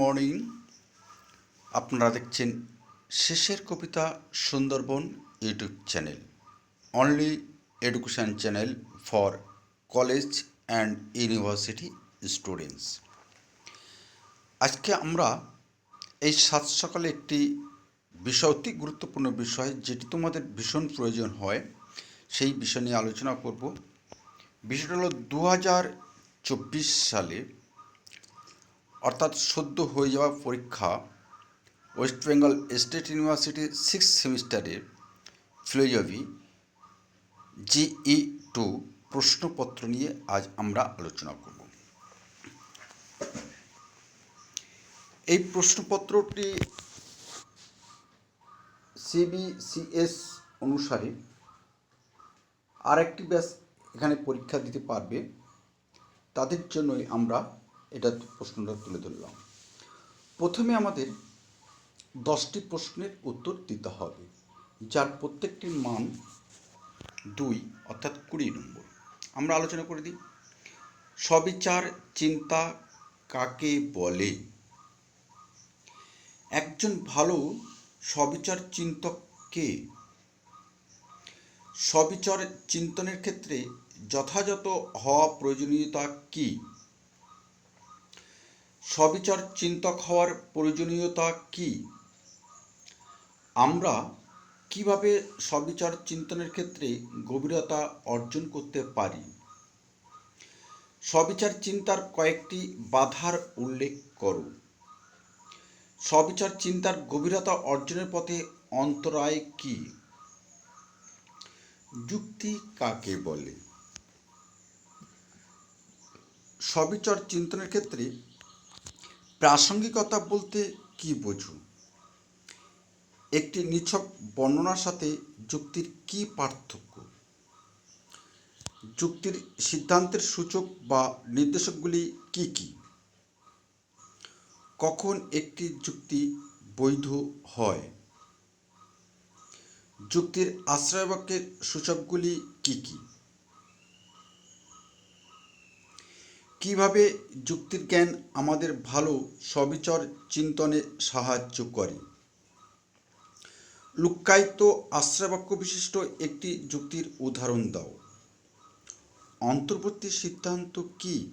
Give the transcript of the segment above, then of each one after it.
Morning. আপনারা দেখছেন শেষের Kobita Sundarban YouTube channel. Only education channel for college and university students আজকে আমরা এই সাত সকালে একটি বিষয়, অতি গুরুত্বপূর্ণ বিষয়, যেটি তোমাদের ভীষণ প্রয়োজন হয়, সেই বিষয় নিয়ে আলোচনা করব। বিষয়টা হলো দু হাজার চব্বিশ সালে অর্থাৎ সদ্য হয়ে যাওয়া পরীক্ষা ওয়েস্ট বেঙ্গল স্টেট ইউনিভার্সিটির সিক্স সেমিস্টারের ফিলোজফি জিই টু প্রশ্নপত্র নিয়ে আজ আমরা আলোচনা করব। এই প্রশ্নপত্রটি সিবিসিএস অনুসারে আরেকটি ব্যাস এখানে পরীক্ষা দিতে পারবে। তাদের জন্যই আমরা এটা প্রশ্নটা তুলে ধরলাম। প্রথমে আমাদের দশটি প্রশ্নের উত্তর দিতে হবে, যার প্রত্যেকটির মান দুই, অর্থাৎ কুড়ি নম্বর। আমরা আলোচনা করে দিই। সবিচার চিন্তা কাকে বলে? একজন ভালো সবিচার চিন্তক কে? সবিচার চিন্তনের ক্ষেত্রে যথাযথ হওয়া প্রয়োজনীয়তা কী? সবিচার চিন্তক হওয়ার প্রয়োজনীয়তা কি? আমরা কীভাবে সবিচার চিন্তনের ক্ষেত্রে গভীরতা অর্জন করতে পারি? সবিচার চিন্তার কয়েকটি বাধার উল্লেখ করো। সবিচার চিন্তার গভীরতা অর্জনের পথে অন্তরায় কি? যুক্তি কাকে বলে? সবিচার চিন্তনের ক্ষেত্রে প্রাসঙ্গিকতা বলতে কি বোঝো? একটি নিছক বর্ণনার সাথে যুক্তির কি পার্থক্য? যুক্তির সিদ্ধান্তের সূচক বা নির্দেশকগুলি কি কি? কখন একটি যুক্তি বৈধ হয়? যুক্তির আশ্রয়বাক্যের সূচকগুলি কি কি? কীভাবে যুক্তির জ্ঞান আমাদের ভালো সবিচর চিন্তনে সাহায্য করে? লুক্কায়িত আশ্রয়বাক্য বিশিষ্ট একটি যুক্তির উদাহরণ দাও। অন্তর্বর্তী সিদ্ধান্ত কি?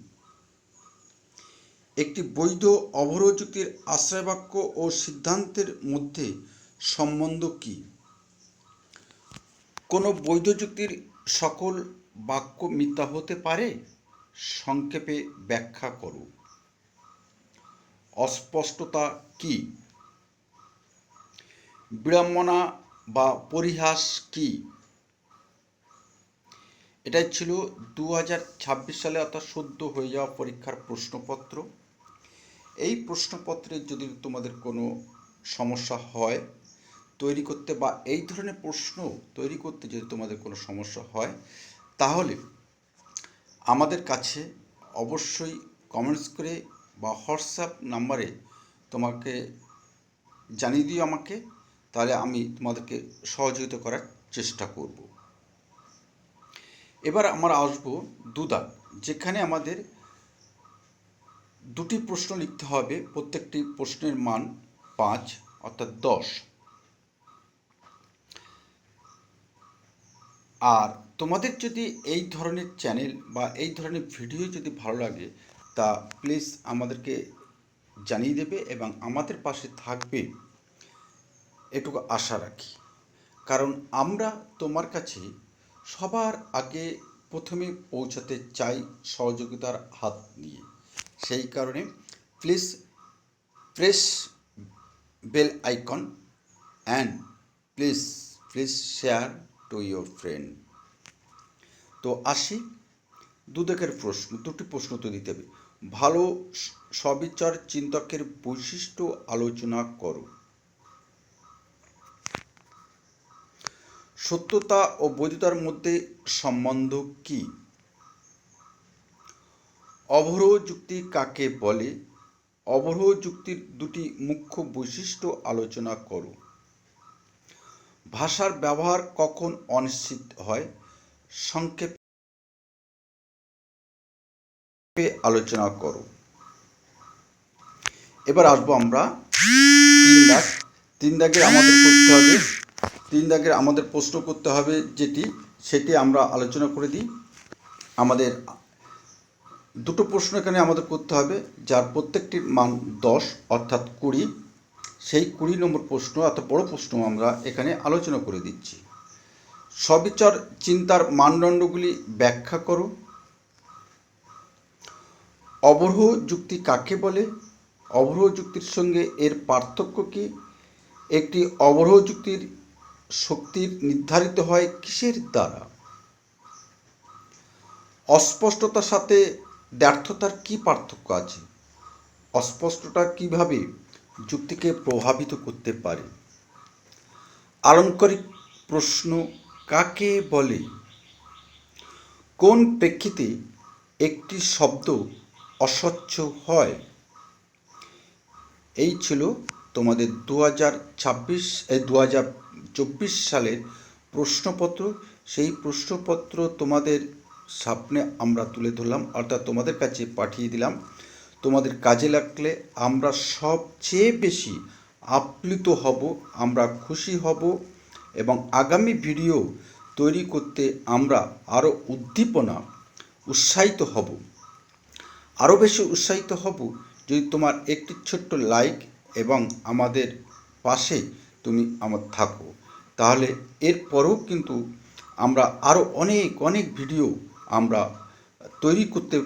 একটি বৈধ অবরোধ যুক্তির আশ্রয়বাক্য ও সিদ্ধান্তের মধ্যে সম্বন্ধ কি? কোনো বৈধ যুক্তির সকল বাক্য মিথ্যা হতে পারে? সংক্ষেপে ব্যাখ্যা করো। অস্পষ্টতা কি? বিড়ম্বনা বা পরিহাস কি? এটাই ছিল দু হাজার ছাব্বিশ সালে অর্থাৎ সদ্য হয়ে যাওয়া পরীক্ষার প্রশ্নপত্র। এই প্রশ্নপত্রে যদি তোমাদের কোনো সমস্যা হয় তৈরি করতে বা এই ধরনের প্রশ্ন তৈরি করতে যদি তোমাদের কোনো সমস্যা হয়, তাহলে আমাদের কাছে অবশ্যই কমেন্টস করে বা হোয়াটসঅ্যাপ নাম্বারে তোমাকে জানিয়ে দিও আমাকে, তাহলে আমি তোমাদেরকে সহযোগিতা করার চেষ্টা করব। এবার আমরা আসব দুদাগ যেখানে আমাদের দুটি প্রশ্ন লিখতে হবে, প্রত্যেকটি প্রশ্নের মান পাঁচ, অর্থাৎ দশ। আর তোমাদের যদি এই ধরনের চ্যানেল বা এই ধরনের ভিডিও যদি ভালো লাগে, তা প্লিজ আমাদেরকে জানিয়ে দেবে এবং আমাদের পাশে থাকবে এটুকু আশা রাখি। কারণ আমরা তোমার কাছে সবার আগে প্রথমে পৌঁছাতে চাই সহযোগিতার হাত নিয়ে। সেই কারণে please press bell icon and please please share to your friend তো আসি দুদকের প্রশ্ন, দুটি প্রশ্ন তো দিতে হবে। ভালো সবিচার চিন্তকের বৈশিষ্ট্য আলোচনা করো। সত্যতা ও বৈধতার মধ্যে সম্বন্ধ কি? অবরোহ যুক্তি কাকে বলে? অবরোহ যুক্তির দুটি মুখ্য বৈশিষ্ট্য আলোচনা করো। ভাষার ব্যবহার কখন অনিশ্চিত হয়? সংক্ষেপে আলোচনা করো। এবার আসব আমরা তিন দাগ। তিন দাগের আমাদের করতে হবে। তিন দাগের আমাদের প্রশ্ন করতে হবে যেটি, সেটি আমরা আলোচনা করে দিই। আমাদের দুটো প্রশ্ন এখানে আমাদের করতে হবে, যার প্রত্যেকটির মান দশ, অর্থাৎ কুড়ি। সেই কুড়ি নম্বর প্রশ্ন, এত বড় প্রশ্ন আমরা এখানে আলোচনা করে দিচ্ছি। সবিচার চিন্তার মানদণ্ডগুলি ব্যাখ্যা করো। অবরোহ যুক্তি কাকে বলে? অবরোহ যুক্তির সঙ্গে এর পার্থক্য কি? একটি অবরোহ যুক্তির শক্তির নির্ধারিত হয় কিসের দ্বারা? অস্পষ্টতার সাথে ব্যর্থতার কি পার্থক্য আছে? অস্পষ্টতা কীভাবে যুক্তিকে প্রভাবিত করতে পারে। আলংকারিক প্রশ্ন কাকে বলে? কোন প্রেক্ষিতে একটি শব্দ অস্বচ্ছ হয়? এই ছিল তোমাদের দু হাজার ছাব্বিশ দু হাজার চব্বিশ সালের প্রশ্নপত্র। সেই প্রশ্নপত্র তোমাদের সামনে আমরা তুলে ধরলাম, অর্থাৎ তোমাদের কাছে পাঠিয়ে দিলাম। তোমাদের কাজে লাগলে আমরা সবচেয়ে বেশি আপ্লুত হব, আমরা খুশি হব এবং আগামী ভিডিও তৈরি করতে আমরা আরও উদ্দীপনা উৎসাহিত হব। আরও বেশি উৎসাহিত হব যদি তোমার একটি ছোট্ট লাইক এবং আমাদের পাশে তুমি আমার থাকো। তাহলে এরপরেও কিন্তু আমরা আরও অনেক অনেক ভিডিও আমরা তৈরি করতে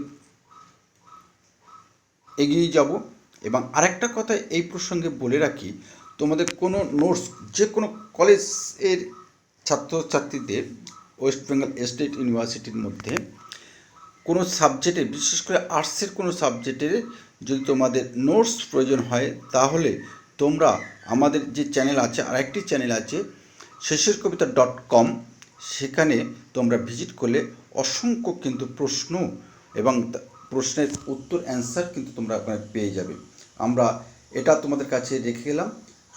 এগিয়ে যাব এবং আরেকটা কথা এই প্রসঙ্গে বলে রাখি, তোমাদের কোনো নোটস যে কোনো কলেজের ছাত্রছাত্রীদের ওয়েস্ট বেঙ্গল স্টেট ইউনিভার্সিটির মধ্যে কোনো সাবজেক্টে বিশেষ করে আর্টসের কোনো সাবজেক্টের যদি তোমাদের নোটস প্রয়োজন হয়, তাহলে তোমরা আমাদের যে চ্যানেল আছে, আরেকটি চ্যানেল আছে শেষের কবিতা ডট কম সেখানে তোমরা ভিজিট করলে অসংখ্য কিন্তু প্রশ্ন এবং প্রশ্নের উত্তর অ্যান্সার কিন্তু তোমরা ওখানে পেয়ে যাবে। আমরা এটা তোমাদের কাছে রেখে গেলাম।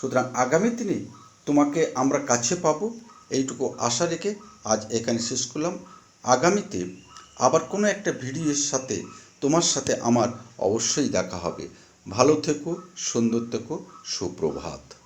সুতরাং আগামী দিনে তোমাকে আমরা কাছে পাবো। এইটুকু আশা রেখে আজ এখানে শেষ করলাম। আগামীতে আবার কোনো একটা ভিডিওর সাথে তোমার সাথে আমার অবশ্যই দেখা হবে। ভালো থেকো, সুন্দর থেকো, সুপ্রভাত।